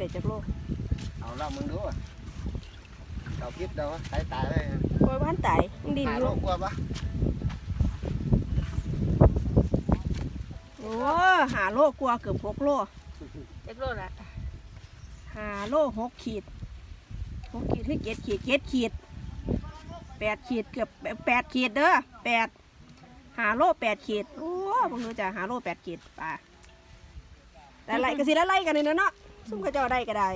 ได้จักโลเอาเรามึงดูอะเราคิดเราตายตายเลยโอ้ยบ้านตายยังดินหาอโลยู่กกลัวปะโอ้หาโลกลัวาเกือบหกโลเจ็ดโลละหาโลหกขีดหกขีดคือเจ็ดขีดเจ็ดขีดแปดขีดเกือบแปดขีดเด้อแปดหาโลแปดขีดโอ้ผมรู้จักหาโลแปดขีดป่าแต่ไล่ก็สิแล้วไล่กันนี่นะเนาะ ซุ่มเขาเจ้าได้ก็ได้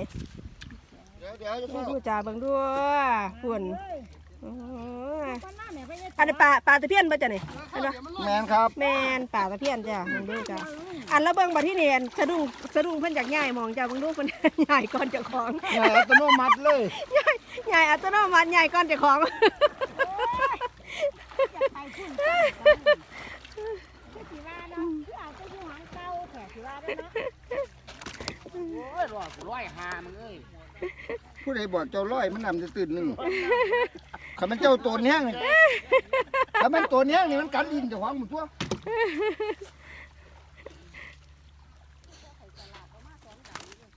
เดี๋ยวเดี๋ยวจะเบิ่เข้างดูจ่าเบิ่งด้วยฝุ่นโอ้ยอันนี้ปลาปลาตะเพียนป่ะจ้ะนี่เห็นปะแมนครับแมนป่าตะเพียนจ้ะเบิ่งดูจ้ะอันแล้วเบิ่งบัดที่เนียนสะดุ้งสะดุ้งเพิ่นจากใหญ่มองจ้ะเบิ่งดูเพิ่นใหญ่ก่อนเจ้าของแหม่อัตโนมัติเลยใหญ่อัตโนมัติใหญ่ก่อนเจ้าของสิว่าเนาะคือเอาไปอยู่หางเก่าแขกสิว่าได้เนาะ โอ้ยร้อยกูร้อยหามึงเอ้ยผู้ใดบอกเจ้าร้อยมันนำจะตื่นหนึ่งขันมันเจ้าตัวเนี้ยนี่ถ้ามันตัวเนี้ยนี่มันกันดินเจ้าของหมดตัว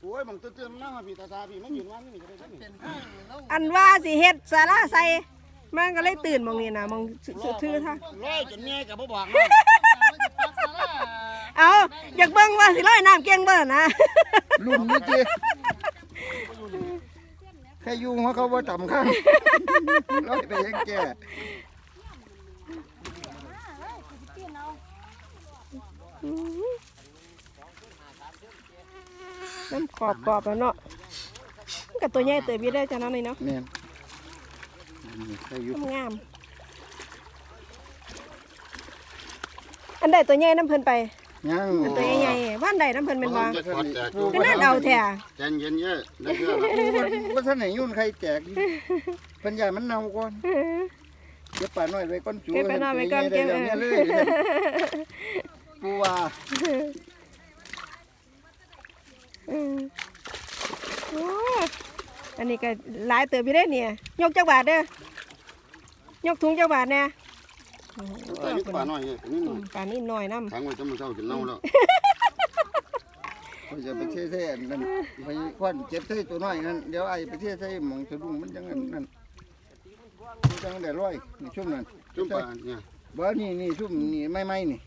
โอ้ยมึงตื่นๆมันนั่งมาพี่ตาตาพี่ไม่ยืนวันนี่ก็ได้นี่อันว่าสิเฮ็ดสาราใส่มันก็เลยตื่นมองนี่นะมองสุดทื่อท่าร้อยจนเมียกับบ่บอกนะ เอาอยากเบิ่งว่าสิลอยน้ำเก่งเบิ่นะลุ่มนี่จีแค่อยุ่งเขาเขาว่าต่ำข้างร้อยไปยังแก่น้ำกรอบกรอบแล้วเนาะมันกับตัวใหญ่เติบอยู่ได้จ้ะเนาะนี่เนาะแม่นนี่แค่อยุ่งงาม อันใดตัวใหญ่น้ำเพิ่นไป ยังอันตัวใหญ่ๆว่านใดน้ำเพิ่นเป็นว่าจะกอดแจกก็นั่นเอาแท้ใจเย็นเยอะแล้วเชื่อว่าท่านไหนยุ่นใครแจกอยู่เพันใหญ่มันเน่าก่อนเดี๋ยวป่าน้อยไว้ก้อนจูเก็บไปหน่อยไว้ก่อนเก็บเดี๋ยวเอเนี่ยอเลยปูว่าอืมโอ้อันนี้ก็หลายเติบอยู่ได้เนี่ย ยกจักบาทเด้อยกถุงจักบาทแน่โอ้โหใส่ยุป่าน้อยนี่หน่อยป่านนี้หน่อยน้ำทางไว้จะมันเศร้าจนเน่าแล้วเขาจะไปเทใส่อันนั่นไปควันเจ็บใส่ตัวน้อยนั่นเดี๋ยวไอ้ไปเทใส่หมองสะดุ้งมันจังอันนั่นมันจังได้ร้อยนี่ชุ่มนั่นจุ่มป่าเนี่ยบ่นี่นี่ชุ่มนี่ไม่ไม่นี่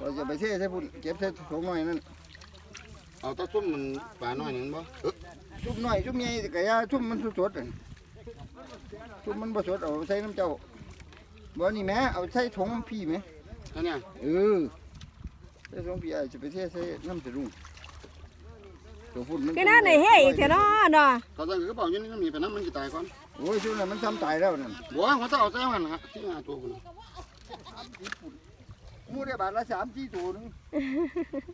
เราจะไปเทใส่พุ่นเจ็บใส่ตัวน้อยนั่นเอาตะซุ่มมันป่าน้อยหนึ่งบ่เออชุ่มน้อยชุ่มใหญ่ก็อยาชุ่มมันสดๆนั่นชุ่มมันบ่สดเอาใส่น้ำเจ้า บ่นี่แม่เอาใส่ถุงพี่แม่อันเนี้ยเออใส่ถุงพี่ไอ้จะไปเทใส่น้ำสะดุ้งตัวฝุ่นมันก็น่าในเฮ้อีกเถอะเนาะเนาะเขาสั่งกระเป๋าอยู่นี่มีไปน้ำมันจะตายก่อนโอ้ยชุ่มนั้นมันทำตายแล้วนั่นบัวเขาจะเอาใส่มันฮะที่งาตัวคุณหมูได้บาทละสามสี่ตัวหนึง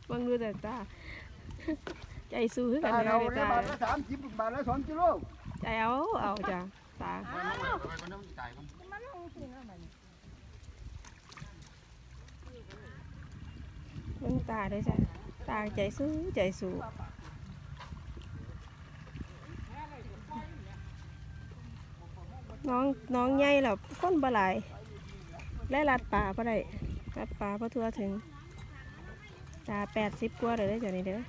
เบิ่งดูแต่ตาใจสู้คือกันตาเลเรายได้ตาบาทละสามสิบบาทละสองกิโลใจเอาเอาจ้ะตา ไปมันจะตายก่อน มันลงสิเนาะมัน เบิ่งตาด้วยจ้ะตาใจสู้ใจสู้น้องน้องใหญ่แล้วคนบ่หลายและลัดป่าบ่ได้ลัดป่าบ่ทั่วถึงตาแปดสิบกว่าเลยเด้จ้ะนี่เด้อ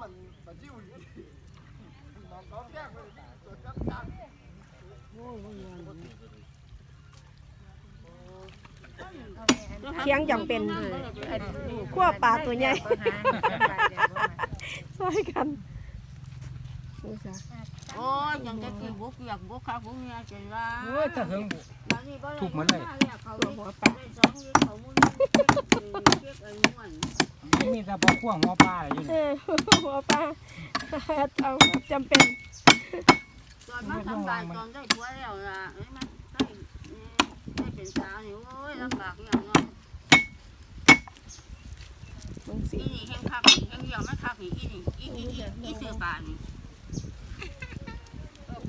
มัน เคียงจำเป็นขั้วปลาตัวใหญ่ซอยกันดูจ้ะโอ้ยยังจะกินบุกอยากบุกข้าวบุกเนี่ยจนว่าโอ้ยถ้าเฮิงบุถูกหมดเลยตัวหัวปลาสองยี่เขามุ่งเก็บไอ้ม่วนมีแต่พอข่วงหัวปลาอะไรอยู่เอนี่อหัวปลาเอาจำเป็น ตอนมาทำลายตอนได้ผัวแล้วล่ะเอ้ยมันได้ได้เป็นสาวนี่โอ้ยลำบากอย่างเนาะมึงสิอีนี่แห้งคักแห้งเหี่ยวไม่คักนี่อีนี่อีอีอีอีเสือป่านี่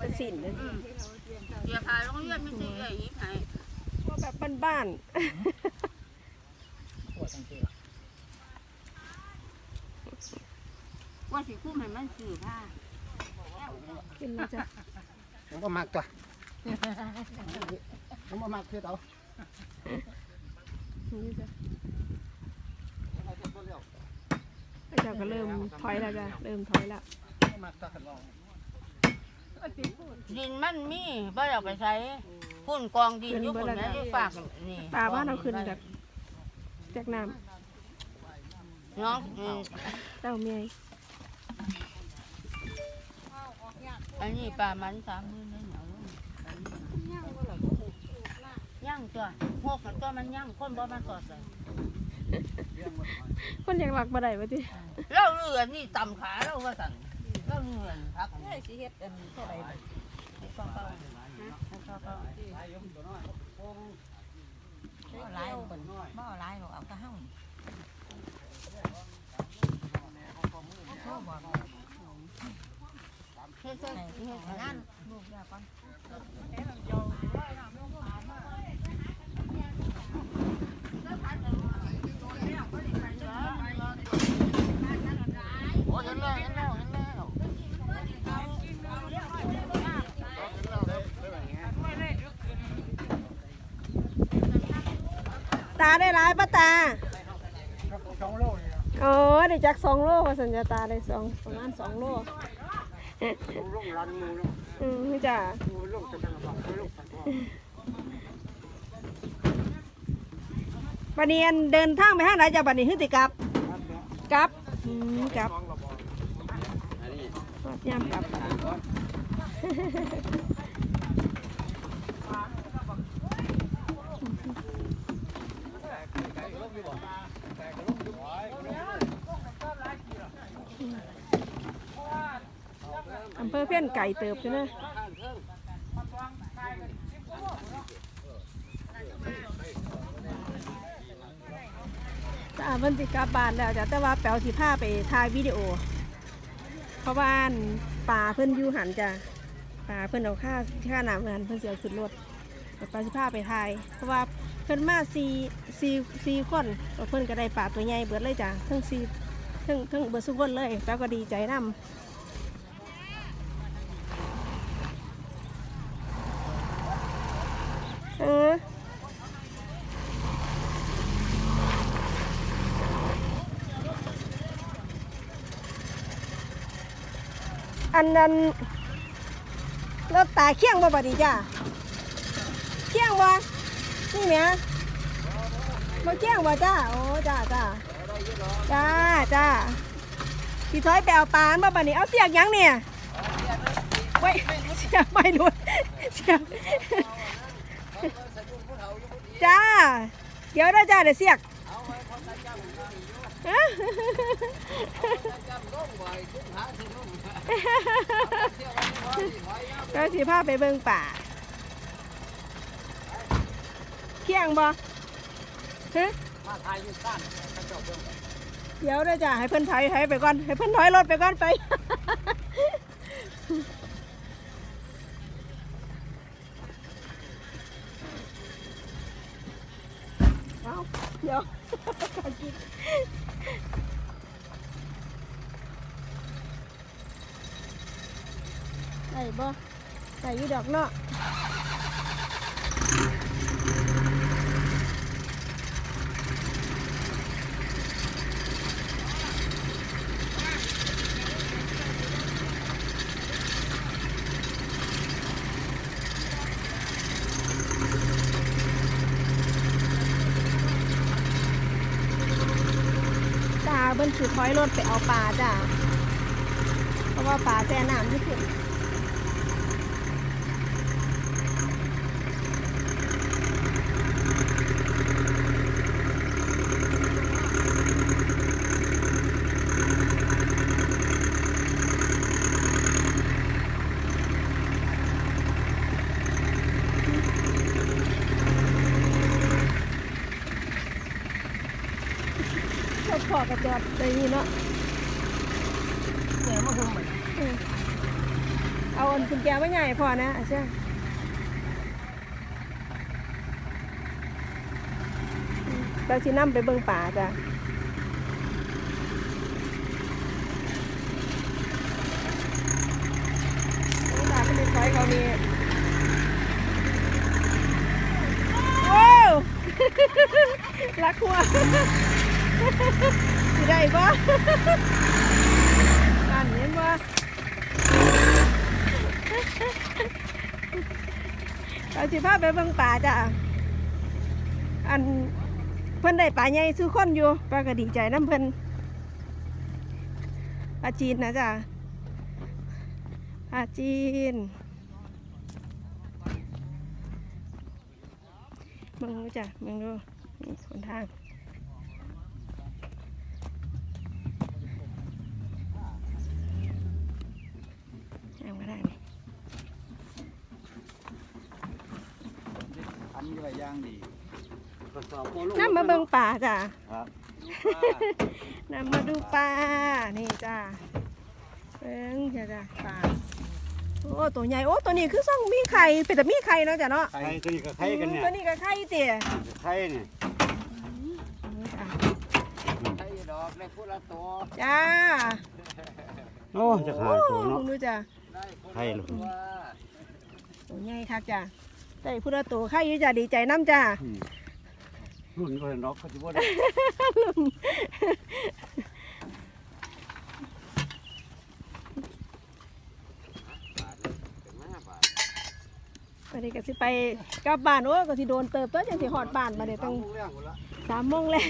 ป็นสินเลยอืมเดี๋ยวพาโรงเรียนไม่ใช่ใหญ่ยี่ไผ่พวกแบบบ้านขวดทั้งเจอว่าสิคุ้มให้มันสื่อผ้ากินแล้วจ้ะ ผมก็มักตัวผมก็มักเพื่อเอานี่จ้ะเจ้าก็เริ่มถอยแล้วจ้ะเริ่มถอยแล้วดินมันมีบ่ได้เอาไปใช้พุ่นกองดินอยู่พุ่นนะที่ฝากนี่ปลาบ้านเราขึ้นจากจากน้น้องอืมำเจ้าเมีย อันนี้ปลามันสามมื้อนั่นเอาย่างตัวหกกันตัวมันย่างคนบ่มาสอดใส่คนอยากหลักบ่ได้วะติเราเรือนี่ต่ำขาเราว่าสั่นเราเรือพักอันนี้สิเฮ็ดอันเท่าไหร่บัดให้เฝ้าๆให้เฝ้าบ่หลายคนบ่หลายหรอกเอาแต่เฮาโทรบอกๆ เฮ็ดเฮ็ดให้เฮ็ดให้งานลูกแล้วก่อนโอ้เห็นแล้วเห็นแล้วเห็นแล้ว ตาได้หลายปะตาสองโลเลยอ๋อได้จักสองโลว่าสัญญาตาได้สองประมาณสองโล ลงรันมูลงอืมจ้ะมูลงจะทางฝั่งลงฝั่งพ่อบัดนี้อันเดินทางไปทางไหนจ้ะบัดนี้ฮึติกลับกลับอืมกลับยามกลับอ อำเภอเพี้ยนไก่เติบใช่ไหมจ้าเพิ่นสิกลับบ้านแล้วจ้ะแต่ว่าแปวสิพาไปถ่ายวิดีโอ เพราะว่านป่าเพิ่นอยู่หันจ้ะป่าเพิ่นเอาค่าค่าน้ำเงินเพิ่นเสียขึ้นรถแต่ปลาสิพาไปถ่าย เพราะว่าเพิ่นมาสี่สี่สี่คนแล้วเพิ่นก็ได้ป่าตัวใหญ่เบิดเลยจ้ะทั้งสี่ทั้งทั้งเบิดสุกคนเลยแปวก็ดีใจนำ เออ อันนั้นรถตาเคียงบ่บัดนี้จ้าเคียงบ่นี่แม่บ่เคียงบ่จ้าโอ้จ้าจ้าจ้าจ้าพี่ถอยไปเอาปลาบ่บัดนี้เอาเสียกยังเนี่ยไว้เสียกไม่หลุดเสียกจ้า เดี๋ยวนะจ้าเดี๋ยวเสียก ก็สิพาไปเบิ่งป่าเที่ยงบ่ฮะมาทายยู่ด้านกระจกเบิ่งเดี๋ยวนะจ้าให้เพิ่นถอยถอยไปก่อน ให้เพิ่นถอยรถไปก่อนไป เอาเดี๋ยว ไอ้บ่ไอ้อยู่ดอกเนาะจ้าเบิ่นสิถอยรถไปเอาปลาจ้าเพราะว่าปลาแช่น้ำนี่คือ กระจอดไปนี่เนาะแม่มาหุ่มเอาอันกุญแจไว้ใหญ่พอนะอาเช่เราชินํไปเบิ่งป่าจ้ะโอ้ป่าเป็นซอยเขานี่โว้วรักหัว สิได้บ่อันเห็นบ่เราสิพาไปเบิ่งป่าจ้ะ อันเพิ่นได้ป่าใหญ่ซื้อคนอยู่ป้าก็ดีใจน้ำเพิ่นปลาจีนนะจ้ะปลาจีนมึงดูจ้ะมึงดูนี่คนทางเอามาได้นี่ ทำอยู่ไว้อย่างดีน้ำมาเบิ่งป่าจ้ะครับนำมาดูปลานี่จ้าเอิงจ้าจ้าปลาโอ้ตัวใหญ่โอ้ตัวนี้คือซ่องมีไข่เป็นแต่มีไข่เนาะจ้ะเนาะไข่ตัวนี้กับไข่กันเนี่ยตัวนี้ก็ไข่เตี๋ยไข่เนี่ยจ้าไข่ดอกและพุละตัวจ้าโอ้จะขาดตัวเนาะดูจ้าไข่ลูกตัวใหญ่คักจ้า ได้พุทธตัวไข่อยู่จ้าดีใจน้ำจ้ารุ่นก็เห็นดอกก็จะว่าได้ไปนี่ก็สิไปกลับบ้านโอ้ก็สิโดนเติบตัวจังสิหอดบ้านมาเดี๋ยวต้องสามโมงแล้ว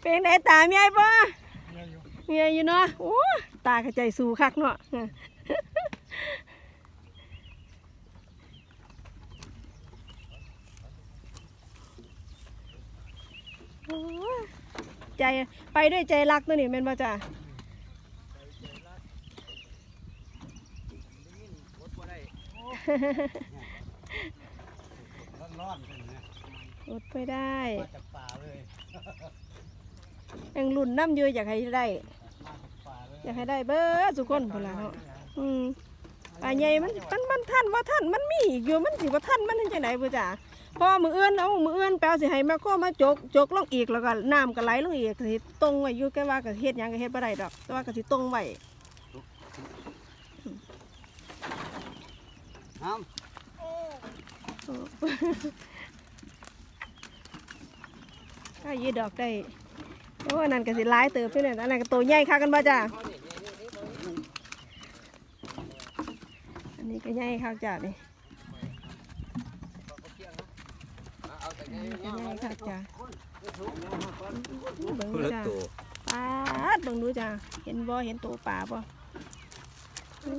เป็นไหนตาเมียปะเมียอยู่เนาะโอ้ตากระใจสูคักเนาะ โอ้ย ใจไปด้วยใจรักตัวนี่แม่นบ่จ้ะร้อนๆกันเนี่ยอดไปได้มาจากป่าเลยยังรุ่นน้ำอยู่อยากให้ได้ป่าเลยอยากให้ได้เบิดสุกคนพุ่นล่ะเนาะอืมปลาใหญ่มันมันมันท่านว่าท่านมันมีอีกอยู่มันสิว่าท่านมันจังไดบ่จ้ะ พอมือเอื้อนเอามือเอื้อนแปลสิให้แม่โคมาจกจกลงอีกแล้วก็น้ำก็ไหลลงอีกก็สิตรงไว้อยู่แค่ว่าก็เฮ็ดหยังก็เฮ็ดบ่ได้ดอก แต่ว่าก็สิตรงไว้น้ถ้ายีดอกได้โอ้อันนั้นก็สิหลายเติบอยู่เนี่ยอันนั้นก็ตัวใหญ่คักกันบ่จ้ะอันนี้ก็ใหญ่คักจ้ะนี่อันนี้ก็ใหญ่คัก จ้ะเบิ่งดูจ้ะปลาดเบิ่งดูจ้ะเห็นบ่เห็นตัวปลาบ่อู้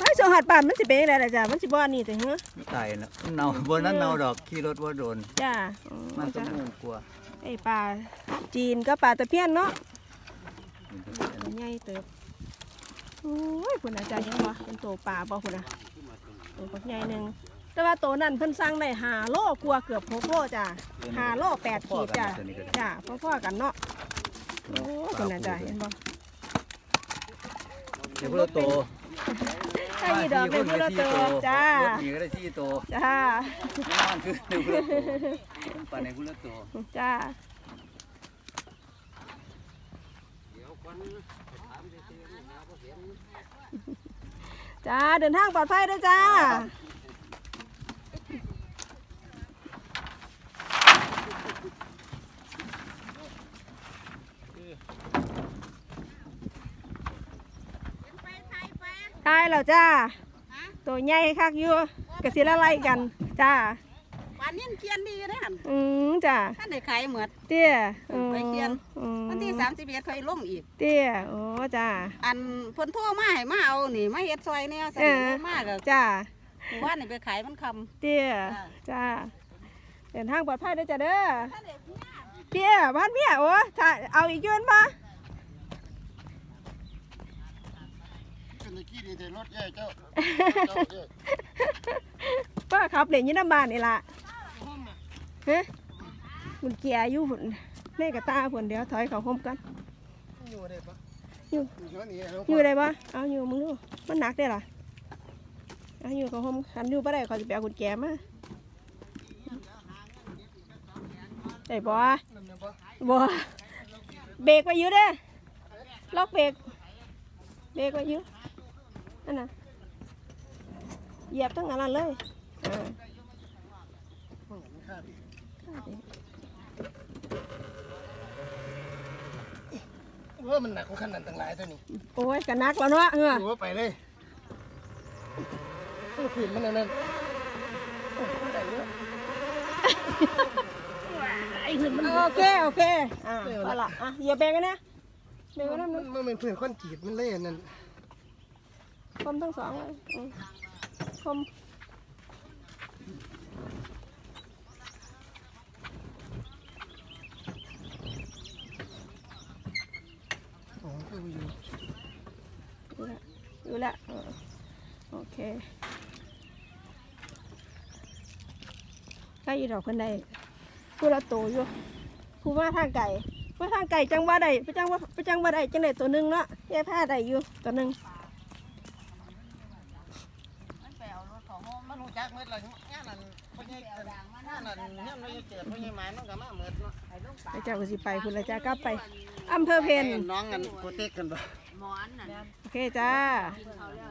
ไอ้สหัดป่านมันสิเป็นจังไดล่ะจ้ะมันสิบ่อันนี้แต่เหรอตายแล้วเนาบนนั้นเนาดอกขี่รถว่าโดนจ้ะอ๋อมันก็จ้ะมูกลัวไอ้ปลาจีนก็ปลาตะเพียนเนาะตัวใหญ่เติบโอ้ยคุณอาจารย์ยังบ่เป็นตัวปลาบ่คุณอะตัวปักใหญ่หนึ่ง แต่ว่าตัวนั้นเพิ่นสั่งได้หาโลกลัวาเกือบหกโลจ้ะหาโลแปดขีดจ้ะจ้ะพ่อๆกันเนาะโอ้คุณอาจารย์เห็นบ่เดี๋ยวพวกเราโตใช่ดอกเป็นพวกเราตัวจ้ารถหนีก็ได้ที่โตจ้าแน่นอนคือเดี๋ยวพวกเราโตผมปั่นในพวกเราโตจ้าจ้าเดินทางปลอดภัยด้วยจ้า แล้วจ้า ตัวใหญ่คักอยู่กระสิละไล่กัน จ้าปานนี้เขียนดีนะหั่นอืมจ้าท่านได้ขายหมด เตี้ยไปเขียน อืมวันที่31ค่อยลงอีก เตี้ยโอ้จ้า อันเพิ่นโทรมาให้มาเอานี่มาเฮ็ดซอยแนวสั่นเออมาก็จ้าหมู่บ้านนี่ไปขายมันคำ เตี้ยจ้าเดินทางปลอดภัยด้วยจ้าเด้อเตี้ยบ้านเมียโอ้ถ้าเอาอีกยืนมา เป็ นตะกี้ดีแต่รถแย่เจ้าป้าขับเล่นอยี่น้ำบ้านนี่ล่ะเฮ้ยมันเกียร์อยู่พุ่นเล่นกับตาพุ่นเดี๋ยวถอยเขาห่มกัน อยู่ได้ปะอยู่ อยู่นี่เอาอยู่ได้ปะเอาอยู่มึงดูมันหนักได้ล่ะเอาอยู่เขาห่มขันอยู่บ่ได้เขาจะไปเอากุญแจมาได้ปะบ่เบรกไว้อยู่เด้อล็อกเบรกเบรกไว้อยู่ นั่นน่ะเหยียบทั้งอันนั้นเลยเออว่ามันหนักกว่าขนาดต่างหลายตัวนี้โอ้ยกันนักแล้วเนาะเออดูว่าไปเลยโอ้ขืนมันอันนั่นโอ้มันได้เยอะไอ้ขืนมันโอเคโอเคอ่าเอาละอะอย่าแบ่งกันนะแบ่งกันนะมันมันเป็นเพื่อนคอนกรีตมันเล่นนั่น คมทั้งสองเลยคมอยู่ละอยู่ละโอเคใกล้อีดอกคนใดผู้ละโตอยู่ผู้มาทางไก่มาทางไก่จังว่าใดไปจังว่าไปจังว่าใดจังใดตัวหนึ่งเนาะแย่ผ้าใดอยู่ตัวหนึ่ง มันไปเอารถของโฮ มมันหูจักเมื่อไรงานนั้นพ่อใหญ่งานนั้นเนี่ยมันจะเกิดพ่อใหญ่หมายมันก็มาเมื่อเนาะไปเจ้าก็สิไปคุณละจ้ากลับไปอำเภอเพนน้องกันโปรเทคกันบ่หมอนน่ะโอเคจ้ากินเขาแล้ว